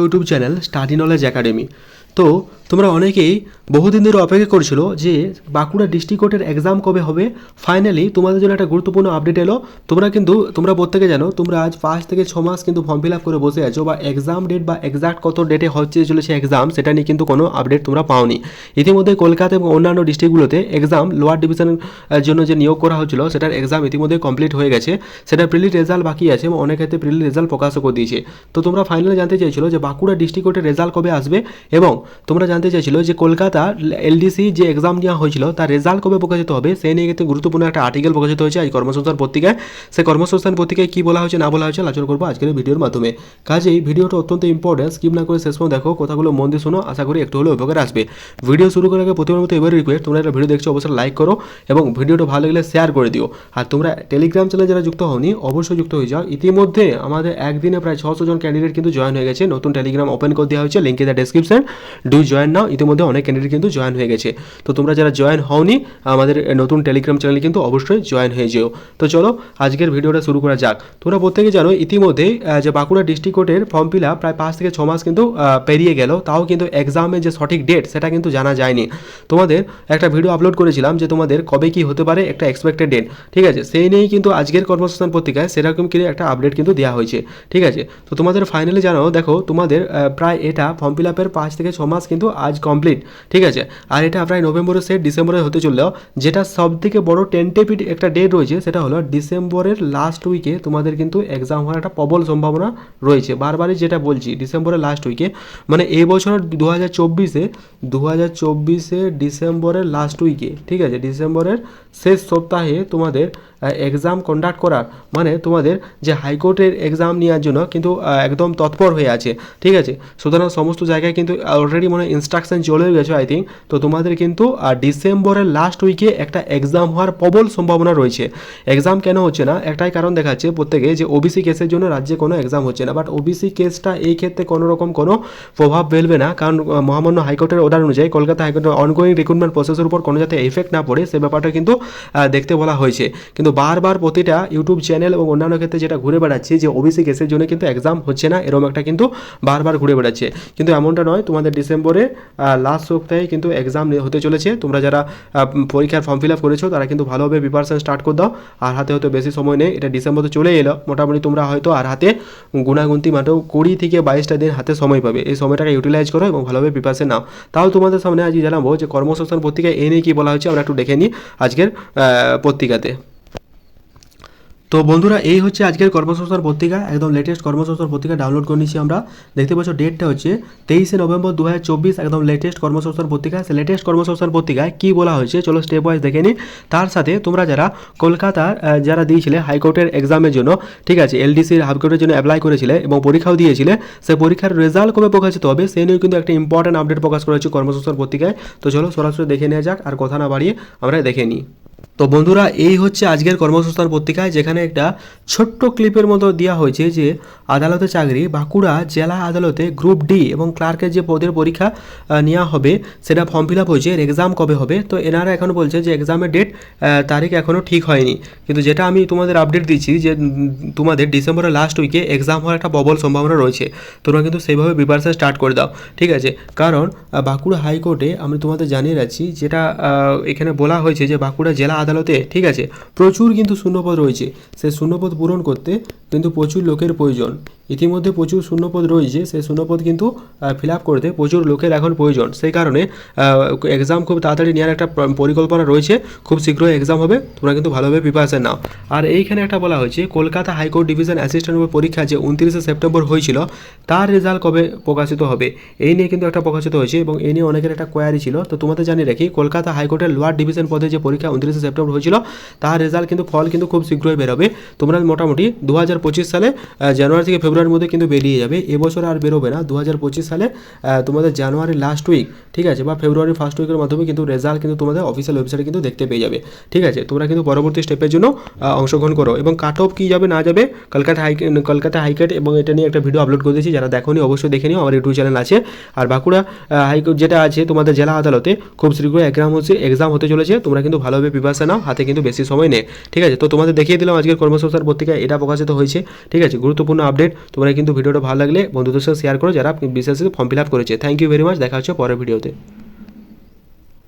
YouTube channel study knowledge academy. তো তোমরা অনেকেই বহুদিন ধরে অপেক্ষা করছিল যে বাঁকুড়া ডিস্ট্রিক্ট কোর্টের এক্সাম কবে হবে। ফাইনালি তোমাদের জন্য একটা গুরুত্বপূর্ণ আপডেট এলো। তোমরা কিন্তু, তোমরা প্রত্যেকে জানো, তোমরা আজ পাঁচ থেকে ছ মাস কিন্তু ফর্ম ফিল আপ করে বসে আছো বা এক্সাম ডেট বা এক্সাক্ট কত ডেটে হচ্ছে চলেছে এক্সাম সেটা নিয়ে কিন্তু কোনো আপডেট তোমরা পাওনি। ইতিমধ্যে কলকাতা এবং অন্যান্য ডিস্ট্রিক্টগুলোতে এক্সাম লোয়ার ডিভিশনের জন্য যে নিয়োগ করা হচ্ছিল, সেটার এক্সাম ইতিমধ্যে কমপ্লিট হয়ে গেছে। সেটার প্রিলি রেজাল্ট বাকি আছে এবং অনেক ক্ষেত্রে প্রিলি রেজাল্ট প্রকাশও করে দিয়েছে। তো তোমরা ফাইনালি জানতে চাইছিল যে বাঁকুড়া ডিস্ট্রিক্ট কোর্টের রেজাল্ট কবে আসবে এবং তোমরা জানতে চাইছিল যে কলকাতা এলডিসি যে এক্সাম নেওয়া হয়েছিল, তার রেজাল্ট কবে প্রকাশিত হবে সেই নিয়ে কিন্তু গুরুত্বপূর্ণ একটা আর্টিকেল প্রকাশিত হয়েছে আজ কর্মসংস্থান পত্রিকায়। সেই কর্মসংস্থান পত্রিকায় কী বলা হয়েছে, না বলা হয়েছে, আলোচনা করব আজকের ভিডিওর মাধ্যমে। কাজেই ভিডিওটা অত্যন্ত ইম্পর্টেন্ট স্কিপ না করে শেষ পর্যন্ত দেখো, কথাগুলো মন দিয়ে শোনো, আশা করি একটু হলেও উপকার আসবে। ভিডিও শুরু করার আগে প্রথমের মতো এবার রিকোয়েস্ট তোমরা একটা ভিডিও দেখছ, অবশ্যই লাইক করো এবং ভিডিওটা ভালো লাগলে শেয়ার করে দিও। আর তোমরা টেলিগ্রাম চ্যানেলে যারা যুক্ত হওনি, অবশ্যই যুক্ত হয়ে যাও। ইতিমধ্যে আমাদের একদিনে প্রায় ছশো জন ক্যান্ডিডেট কিন্তু জয়েন হয়ে গেছে। নতুন টেলিগ্রাম ওপেন করে দেওয়া হয়েছে link in the description do join now ইতিমধ্যে অনেক ক্যান্ডিডেট কিন্তু জয়েন হয়ে গেছে। তো তোমরা যারা জয়েন হওনি, আমাদের নতুন টেলিগ্রাম চ্যানেলে কিন্তু অবশ্যই জয়েন হয়ে যেও। তো চলো, আজকের ভিডিওটা শুরু করা যাক। তোমরা প্রত্যেকে জানো, ইতিমধ্যে যে বাঁকুড়া ডিস্ট্রিক্ট কোর্টের ফর্ম ফিল আপ প্রায় পাঁচ থেকে ছ মাস কিন্তু পেরিয়ে গেল। তাও কিন্তু এক্সামের যে সঠিক ডেট সেটা কিন্তু জানা যায়নি। তোমাদের একটা ভিডিও আপলোড করেছিলাম যে তোমাদের কবে কি হতে পারে একটা এক্সপেক্টেড ডেট ঠিক আছে? সেই নিয়েই কিন্তু আজকের কর্মসংস্থান পত্রিকায় সেরকম কিন্তু একটা আপডেট কিন্তু দেওয়া হয়েছে। ঠিক আছে? তো তোমাদের ফাইনালি জানাও, দেখো, তোমাদের প্রায় এটা ফর্ম ফিল আপের পাঁচ থেকে ছ মাস কিন্তু আজ কমপ্লিট ঠিক আছে? আর এটা প্রায় নভেম্বরের শেষ ডিসেম্বরে হতে চললেও, যেটা সব থেকে বড় টেন্টেটিভ একটা ডেট রয়েছে, সেটা হলো ডিসেম্বরের লাস্ট উইকে তোমাদের কিন্তু এক্সাম হওয়ার একটা প্রবল সম্ভাবনা রয়েছে। বারবারই যেটা বলছি, ডিসেম্বরের লাস্ট উইকে মানে এই বছর দু হাজার চব্বিশে দু হাজার চব্বিশে ডিসেম্বরের লাস্ট উইকে ঠিক আছে? ডিসেম্বরের শেষ সপ্তাহে তোমাদের এক্সাম কন্ডাক্ট করার মানে তোমাদের যে হাইকোর্টের এক্সাম নেওয়ার জন্য কিন্তু একদম তৎপর হয়ে আছে, ঠিক আছে? সুতরাং সমস্ত জায়গায় কিন্তু অলরেডি মনে ইনস্ট্রাকশন চলে গেছে আই থিঙ্ক তো তোমাদের কিন্তু ডিসেম্বরের লাস্ট উইকে একটা এক্সাম হওয়ার প্রবল সম্ভাবনা রয়েছে। এক্সাম কেন হচ্ছে না? একটাই কারণ দেখাচ্ছে প্রত্যেকে যে ওবিসি কেসের জন্য রাজ্যে কোনো এক্সাম হচ্ছে না। বাট ওবিসি কেসটা এই ক্ষেত্রে কোনো রকম কোনো প্রভাব ফেলবে না। কারণ মহামান্য হাইকোর্টের অর্ডার অনুযায়ী কলকাতা হাইকোর্টের অনগোয়িং রিক্রুটমেন্ট প্রসেসের উপর কোনো যাতে এফেক্ট না পড়ে, সে ব্যাপারটা কিন্তু দেখতে বলা হয়েছে। কিন্তু বারবার প্রতিটা ইউটিউব চ্যানেল এবং অন্যান্য ক্ষেত্রে যেটা ঘুরে বেড়াচ্ছে যে ওবিসি কেসের জন্য কিন্তু এক্সাম হচ্ছে না, এরকম একটা কিন্তু বারবার ঘুরে বেড়াচ্ছে। কিন্তু এমনটা নয়, তোমাদের ডিসেম্বরে লাস্ট সপ্তাহে কিন্তু এক্সাম হতে চলেছে। তোমরা যারা পরীক্ষার ফর্ম ফিল আপ করেছ, তারা কিন্তু ভালোভাবে প্রিপারেশন স্টার্ট করে দাও। আর হাতে হয়তো বেশি সময় নেই, এটা ডিসেম্বর তো চলে এলো। মোটামুটি তোমরা হয়তো আর হাতে গুণাগুন্তি মাত্র কুড়ি থেকে বাইশটা দিন হাতে সময় পাবে। এই সময়টাকে ইউটিলাইজ করো এবং ভালোভাবে প্রিপারেশন নাও। তাও তোমাদের সামনে আজ জানাব যে কর্মসংস্থান পত্রিকায় এ নিয়ে কী বলা হয়েছে, আমরা একটু দেখে নিই আজকের পত্রিকাতে। তো বন্ধুরা, এই হচ্ছে আজকের কর্মসংস্থান পত্রিকা, একদম লেটেস্ট কর্মসংস্থান পত্রিকা ডাউনলোড করে নিচ্ছি আমরা। দেখতে পাচ্ছ ডেটটা হচ্ছে তেইশে নভেম্বর দু হাজার চব্বিশ, একদম লেটেস্ট কর্মসংস্থান পত্রিকা। সে লেটেস্ট কর্মসংস্থান পত্রিকায় কী বলা হয়েছে, চলো স্টেপ ওয়াইজ দেখে নিই তার সাথে তোমরা যারা কলকাতার যারা দিয়েছিলে হাইকোর্টের এক্সামের জন্য, ঠিক আছে এলডিসির হাইকোর্টের জন্য অ্যাপ্লাই করেছিলে এবং পরীক্ষাও দিয়েছিলে, সেই পরীক্ষার রেজাল্ট কবে প্রকাশিত হবে সে নিয়েও কিন্তু একটা ইম্পর্টেন্ট আপডেট প্রকাশ করা হয়েছে কর্মসংস্থান পত্রিকায়। তো চলো সরাসরি দেখে নেওয়া যাক, আর কথা না বাড়িয়ে আমরা দেখে নিই। তো বন্ধুরা, এই হচ্ছে আজকের কর্মসংস্থান পত্রিকায় যেখানে একটা ছোট্ট ক্লিপের মতো দেওয়া হয়েছে যে আদালতে চাকরি, বাঁকুড়া জেলা আদালতে গ্রুপ ডি এবং ক্লার্কের যে পদের পরীক্ষা নেওয়া হবে, সেটা ফর্ম ফিল আপ হয়েছে, এর এক্সাম কবে হবে? তো এনারা এখন বলছে যে এক্সামের ডেট তারিখ এখনও ঠিক হয়নি। কিন্তু যেটা আমি তোমাদের আপডেট দিচ্ছি যে তোমাদের ডিসেম্বরের লাস্ট উইকে এক্সাম হওয়ার একটা প্রবল সম্ভাবনা রয়েছে। তোমরা কিন্তু সেইভাবে প্রিপারেশন স্টার্ট করে দাও, ঠিক আছে? কারণ বাঁকুড়া হাইকোর্টে আমি তোমাদের জানিয়ে রাখছি, যেটা এখানে বলা হয়েছে যে বাঁকুড়া জেলা আদালতে, ঠিক আছে? প্রচুর কিন্তু শূন্যপদ রয়েছে। সেই শূন্যপদ পূরণ করতে কিন্তু প্রচুর লোকের প্রয়োজন। ইতিমধ্যে প্রচুর শূন্যপদ রয়েছে, সেই শূন্যপদ কিন্তু ফিল আপ করতে প্রচুর লোকের এখন প্রয়োজন। সেই কারণে এক্সাম খুব তাড়াতাড়ি নেওয়ার একটা পরিকল্পনা রয়েছে। খুব শীঘ্রই এক্সাম হবে। তোমরা কিন্তু ভালোভাবে প্রিপারেশন নাও। আর এইখানে একটা বলা হয়েছে, কলকাতা হাইকোর্ট ডিভিশন অ্যাসিস্ট্যান্ট পরীক্ষা যে উনত্রিশে সেপ্টেম্বর হয়েছিল, তার রেজাল্ট কবে প্রকাশিত হবে? এই নিয়ে কিন্তু একটা প্রকাশিত হয়েছে এবং এই নিয়ে অনেকের একটা কোয়ারি ছিল। তো তোমাদের জানিয়ে রাখি, কলকাতা হাইকোর্টের লোয়ার ডিভিশন পদে যে পরীক্ষা উনত্রিশে সেপ্টেম্বর হয়েছিল, তার রেজাল্ট কিন্তু, ফল কিন্তু খুব শীঘ্রই বেরোবে। তোমরা মোটামুটি দু সালে জানুয়ারি থেকে ফেব্রুয়ারির মধ্যে কিন্তু বেরিয়ে যাবে। এবছর আর বেরোবে না। দু হাজার পঁচিশ সালে তোমাদের জানুয়ারি লাস্ট উইক ঠিক আছে? বা ফেব্রুয়ারি ফার্স্ট উইকের মাধ্যমে কিন্তু রেজাল্ট কিন্তু তোমাদের অফিসিয়াল ওয়েবসাইটে কিন্তু দেখতে পেয়ে যাবে। ঠিক আছে? তোমরা কিন্তু পরবর্তী স্টেপের জন্য অংশগ্রহণ করো। এবং কাট অফ কী যাবে, না যাবে, কলকাতা হাই কলকাতা হাইকোর্ট এবং এটা নিয়ে একটা ভিডিও আপলোড করে দিয়েছি। যারা দেখোনি অবশ্যই দেখে নিও। আমার ইউটিউব চ্যানেল আছে। আর বাঁকুড়া হাইকোর্ট যেটা আছে, তোমাদের জেলা আদালতে খুব শীঘ্রই এক্সাম হচ্ছে এক্সাম হতে চলেছে। তোমরা কিন্তু ভালোভাবে প্রিপারেশন নাও। হাতে কিন্তু বেশি সময় নেই। ঠিক আছে? তো তোমাদের দেখিয়ে দিলাম আজকের কর্মসংস্থান পত্রিকায় এটা প্রকাশিত হয়েছে। ঠিক আছে? গুরুত্বপূর্ণ আপডেট তোমরা কিন্তু ভিডিওটা ভালো লাগলে বন্ধুদের সাথে শেয়ার করো, যারা বিশেষ ফর্ম ফিল আপ করেছে। থ্যাংক ইউ ভেরি মাচ দেখা হচ্ছে পরের ভিডিওতে